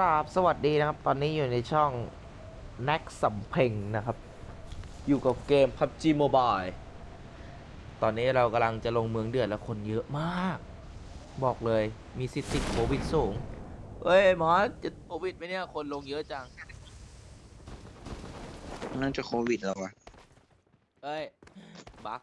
ราบสวัสดีนะครับ ตอนนี้อยู่ในช่อง n a c สำเพ็งนะครับ อยู่กับเกม PUBG Mobile ตอนนี้เรากำลังจะลงเมืองเดือดแล้วคนเยอะมาก บอกเลยมีสิทธิ์ติดโควิดสูง เฮ้ยหมอจะโควิดไหมเนี่ย คนลงเยอะจัง น่าจะโควิดแล้ววะเฮ้ย บัก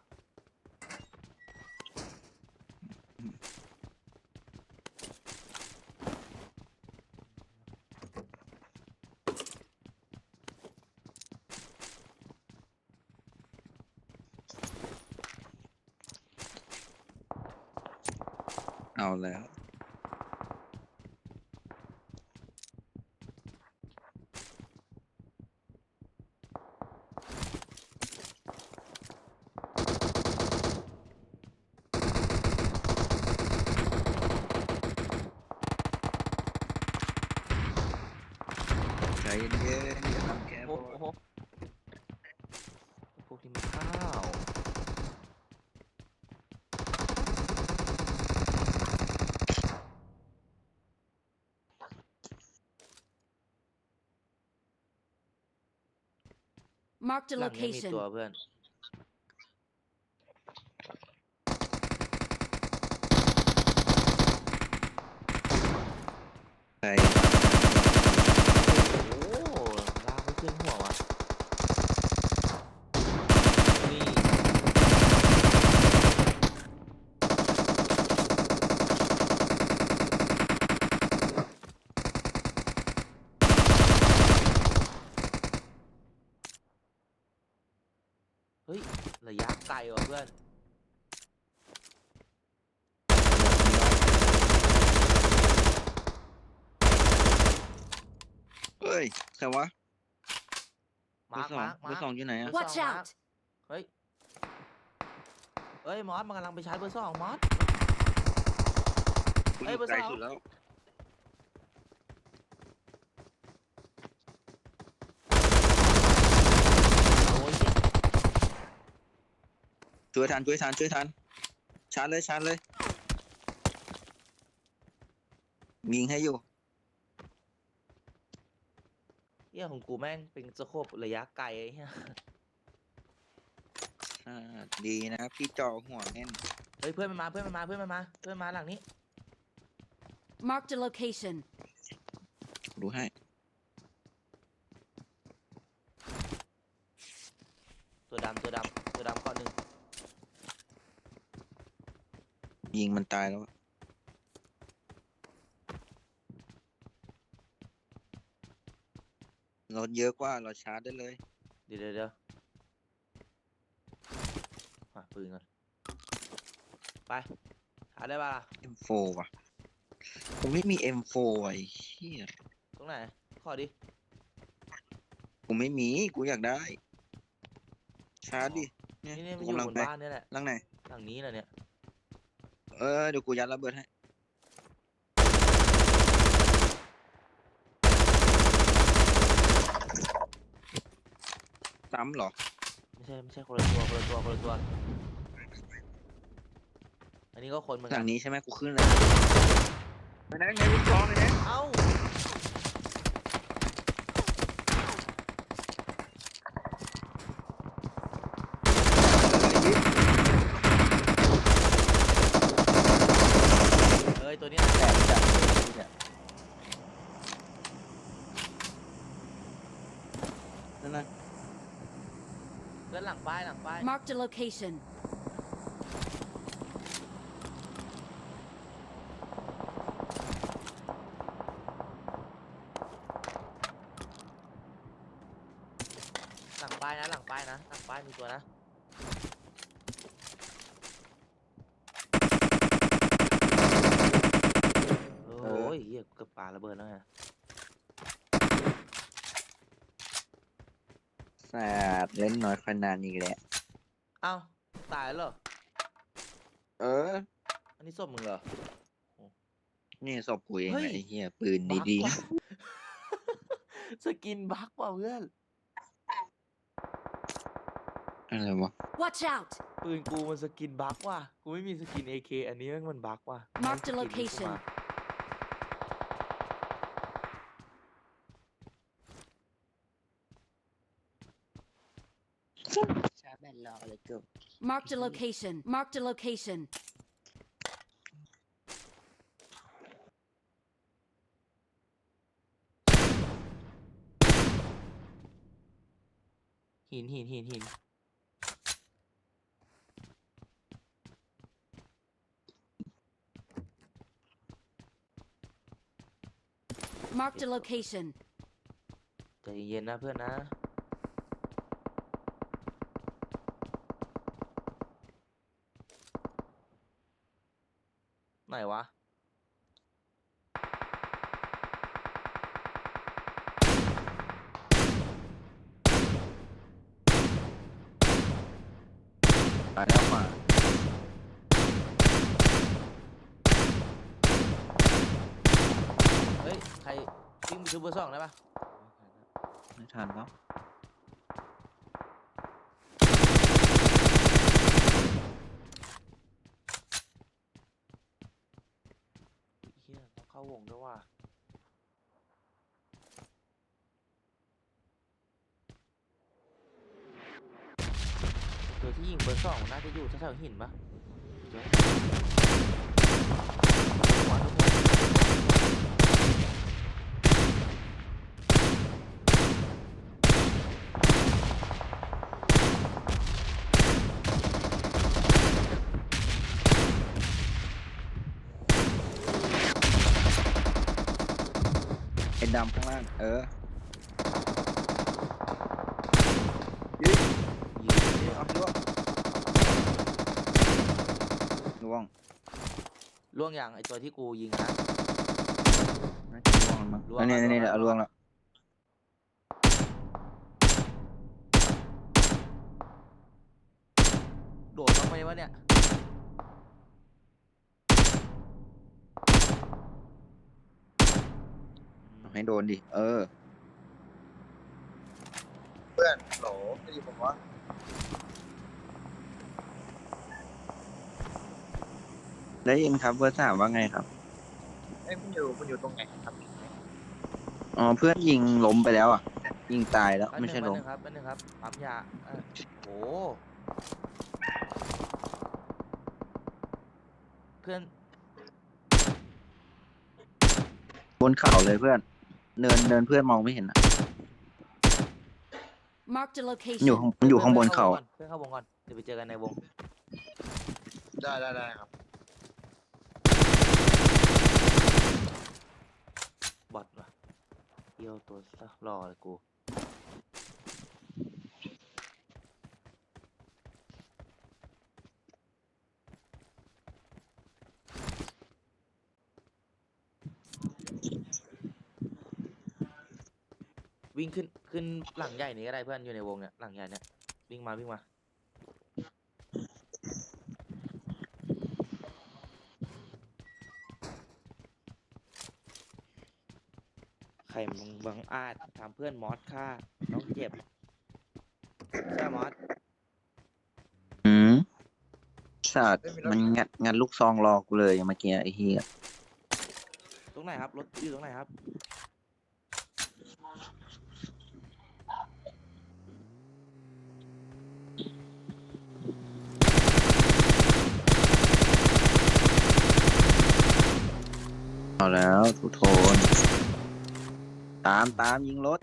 เอาแล้ว ใจเย็นๆอย่าทำแกโอ้บอโหพวก Marked a หลังนี้มี location. ตัวเพื่อน ใจ โ ฮ้ยใครวะเบอมาร์ร์คสองมาร์คเบอร์สองอยู่ไหนอะเบอร์ Watch สองมาร์ค out! เฮ้ยเฮ้ยมอสมันกำลังไปชาร์จเบอร์สองมอส กูอเอ้ยยู่เบอร์ไกลสอง สุดแล้วโอ้ยเหี้ยช่วยทันช่วยทันช่วยทันชาร์จเลยชาร์จเลยยิงให้อยู่ เหี้ยของกูแม่งเป็นสโคประยะไกลไอ้เหี้ยอ่าดีนะพี่จอหัวแน่นเฮ้ยเพื่อนมันมาเพื่อนมันมาเพื่อนมันมาเพื่อนมาหลังนี้ Marked a location. ดูให้ ตัวดำตัวดำตัวดำข้อหนึ่งยิงมันตายแล้วอะ รถเยอะกว่าเราชาร์จได้เลย เดี๋ยวเดี๋ยวเดี๋ยวหาปืนก่อนไปหาได้ปะล่ะ M4 ว่ะผมไม่มี M4 ไอ้เหี้ยตรงไหน ขอดิ ผมไม่มีกูอยากได้ ชาร์จดิเนี่ยนี่นี่มันกูอยู่กำลังบนไปบ้านเนี่ยแหละ ลังไหนหลังนี้แหละเนี่ย เออเดี๋ยวกูยัดระเบิดให้ ซ้ำเหรอ ไม่ใช่ไม่ใช่คนละตัวคนละตัวคนละตัวอันนี้ก็คนเหมือนหกัลันงนี้ใช่ไหมกูขึ้นเลยไปไหนไงลูกน้องเลยนะ เอ้า เอ้ยตัวเนี้ย แอบจับเนี่ยนั่นนะ เพื่อนหลังป้ายหลังป้าย Marked a location. หลังป้ายนะหลังป้ายนะหลังป้ายมีตัวนะ โอ้ยเหี้ยเกือบปาระเบิดแล้วไงแสบ เล่นน้อยขนาดนี้แหละเอ้าตายแล้วเหรอ เออ อันนี้ศพมึงเหรอ นี่ศพกูเองเฮ้ยแหละไอ้เหี้ยปืนบั๊กดีว่ะ สกินบักว่ะเพื่อน ๆอะไรวะ Watch out! ปืนกูมันสกินบักว่ะ กูไม่มีสกิน AK อันนี้แม่งมันบักว่ะ Mark the แม่งสกินนี้กู location มา Marked a location. Marked a location. หินหินหินหิน Marked a location. ใจเย็นๆนะเพื่อนนะ วะ ตายแล้วมาเฮ้ย ใครวิ่งไปชูเบอร์สองได้ปะไม่ทันแล้ว เฮียต้องเข้าวงด้วยว่ะตัวที่ยิงเบอร์สองน่าจะอยู่แถวๆหินปะเดี๋ยวหัวทุกคน ไอ้ดำข้างล่าง เออยิงเอาล่วงล่วงล่วงอย่างไอตัวที่กูยิงนะ น่าจะล่วงมั้งล่วงอันนี้แล้วอันนี้ล่วงแล้วเอาล่วงแล้วโดดทำไมวะเนี่ย ให้โดนดิ เออ เพื่อนโหลได้ยินผมวะได้ยินครับเบอร์สามว่าไงครับ เอ้ยคุณอยู่คุณอยู่ตรงไหนครับอ๋อ เพื่อนยิงล้มไปแล้วอะ ยิงตายแล้วแป๊บไม่นึงใช่แป๊บล้มนึงครับแป๊บนึงครับปั๊มยาเอ้ยโอ้เพื่อนบนเขาเลยเพื่อน เนินเนินเพื่อนมองไม่เห็นอะ Marked a มันอยู่ location. ข้างมันอยู่ข้างบนเขาเพื่อนเข้าวงก่อนเดี๋ยวไปเจอกันในวงได้ได้ได้ครับ บอทว่ะเยี่ยวตัวซะรอเลยกู วิ่งขึ้นขึ้นหลังใหญ่นี้ก็ได้เพื่อนอยู่ในวงเนี่ยหลังใหญ่เนี่ยวิ่งมาวิ่งมาใครมึงบังอาจทำเพื่อนมอสฆ่าน้องเจ็บใช่มอสอืมสัตว์มันงัดงัดลูกซองรอกูเลยเมื่อกี้ไอ้เหี้ยตรงไหนครับรถอยู่ตรงไหนครับ เอาแล้วทุกโทน ตามตามยิงรถ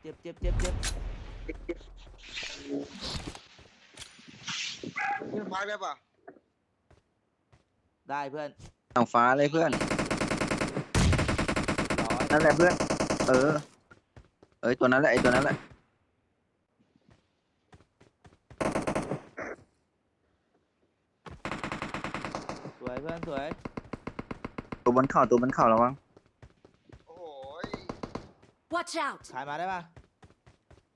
เจ็บเจ็บเจ็บเจ็บขึ้นพายได้ปะได้เพื่อนทางฟ้าเลยเพื่อน ร้อยนั่นแหละเพื่อน เออ เอ้ยตัวนั้นแหละไอ้ตัวนั้นแหละ สวย เพื่อนสวยตัวบนเข่าตัวบนเข่าระวังโอ้โหย Watch out. ถ่ายมาได้ปะ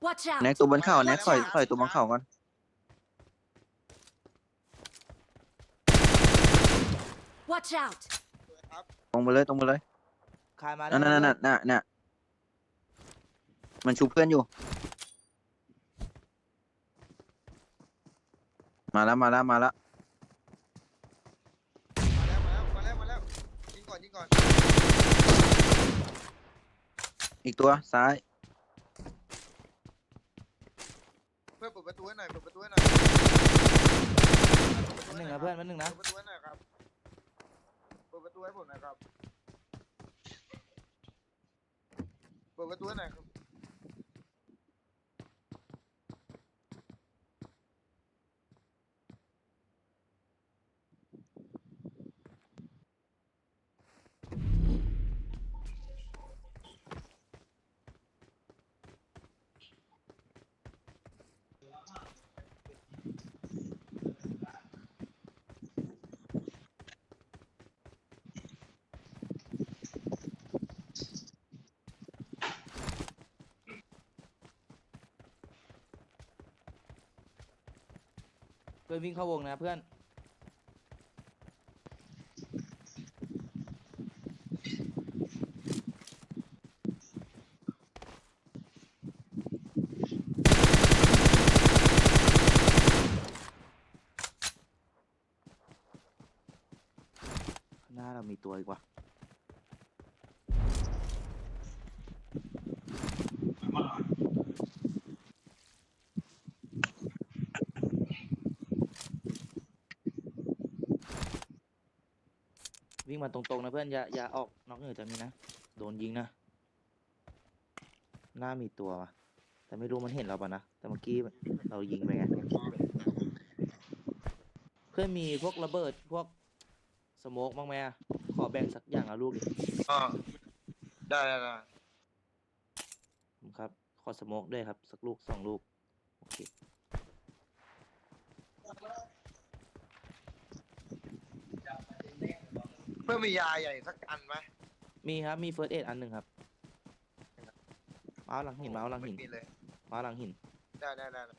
Watch out. แน็กตัวบนเข่าแน็กถอยถอยตัวบนเข่าก่อน Watch out. สวยครับตรงไปเลยตรงไปเลยถ่ายมาได้นั่นนั่นนั่นน่ะน่ะมันชูเพื่อนอยู่ มาแล้วมาแล้วมาแล้ว อีกตัวซ้าย เพื่อนเปิดประตูให้หน่อยเปิดประตูให้หน่อยหนึ่งนะเพื่อนมันหนึ่งนะ เปิดประตูให้หน่อยครับเปิดประตูให้ผมหน่อยครับเปิดประตูให้หน่อยครับ พื่อนวิ่งเข้าวงนะเพื่อนข้างหน้าเรามีตัวอีกว่ะ วิ่งมาตรงๆนะเพื่อนอย่าอย่าออกนอกเหนือจากนี้นะโดนยิงนะหน้ามีตัวว่ะแต่ไม่รู้มันเห็นเราปะนะแต่เมื่อกี้เรายิงไปไงเพื่อนมีพวกระเบิดพวกสโมกบ้างไหมอะขอแบ่งสักอย่างละลูกดิอ่าได้ได้ได้ผมครับ ขอสโมกด้วยครับ สักลูกสองลูก โอเค เพื่อมียาใหญ่สักอันไหมมีครับ มีเฟิร์สเออันหนึ่งครับเมาส์หลังหินเมาส์หลังหินไม่มีเลยเมาส์หลังหิน ได้ได้ได้ได้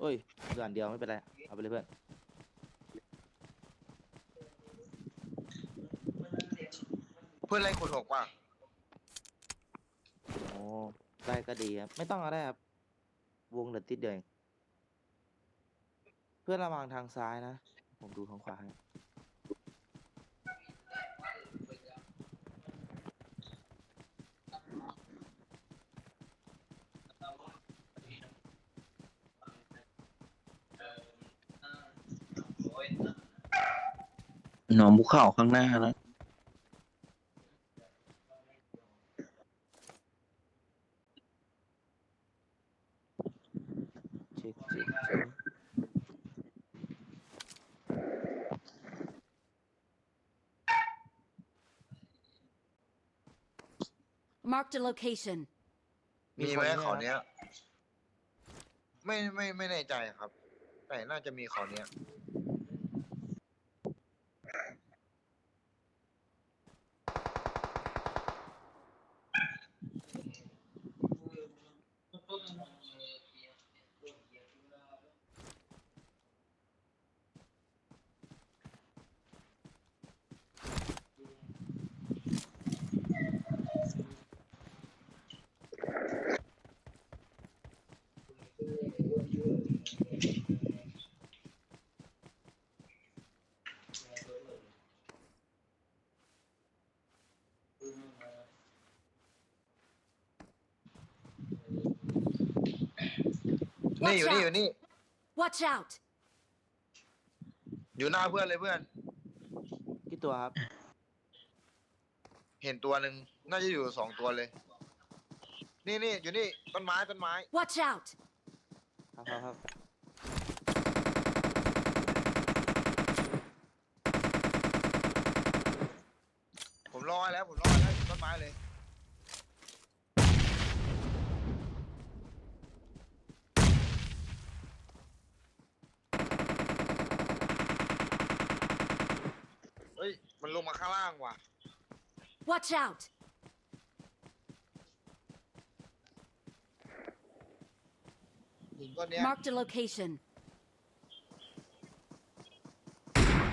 เอ้ยเหลืออันเดียวไม่เป็นไร เอาไปเลยเพื่อน เพื่อนไล่ขุดหกว่ะโอ้ได้ก็ดีครับ ไม่ต้องก็ได้ครับ วงเหลือติดเดียวเอง เพื่อนระวังทางซ้ายนะ ผมดูทางขวาให้หนองภูเขาข้างหน้าแล้ว เช็คเช็คเช็ค Marked a location. มีไหมคนเขาเนี่ยเนี้ย ไม่ไม่ไม่แน่ใจครับ แต่น่าจะมีเขาเนี้ย นี่ Watch อยู่นี่อยู่ out! นี่ Watch out! อยู่หน้าเพื่อนเลยเพื่อน กี่ตัวครับ เห็นตัวหนึ่งน่าจะอยู่สองตัวเลย นี่นี่อยู่นี่ต้นไม้ต้นไม้ Watch out! ครับครับครับผมรอไว้แล้วผมรอไว้แล้วอยู่ต้นไม้เลย เฮ้ย มันล งมาข้างล่างว่ะ Watch out! หินก้อนเนี้ย Marked a location.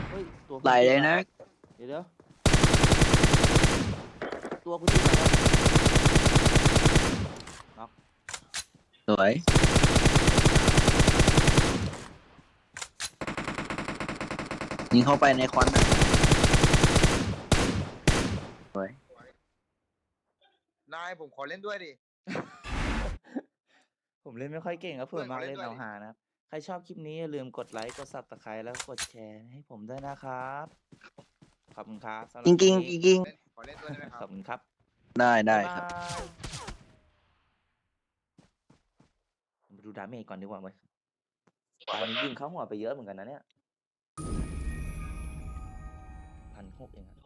เฮ้ยตัวไหลเลยนะ เดี๋ยวเดี๋ยวตัวคุณที่ไหนวะสวย ยิงเข้าไปในควันน่ะสวย นาย ผมขอเล่นด้วยดิผผมเล่นไม่ค่อยเก่งครับเผื่อเพื่อนมาขอเล่เล่นนด้วยเอาดิหานะครับ ใครชอบคลิปนี้อย่าลืมกดไลค์ กด subscribe แล้วก็กดแชร์ให้ผมด้วยนะครับ ขอบคุณครับสำหบจริงจริงคลิปจรินี้งเล่นขอเล่นด้วยได้ไหมคขรัอบบคุณครับๆได้ได้บ๊ายครับบายมาดูดาเมจก่อนดีกว่าไหมตอนนี้ยิงเข้าหัวไปเยอะเหมือนกันนะเนี่ยพันหกเองอะ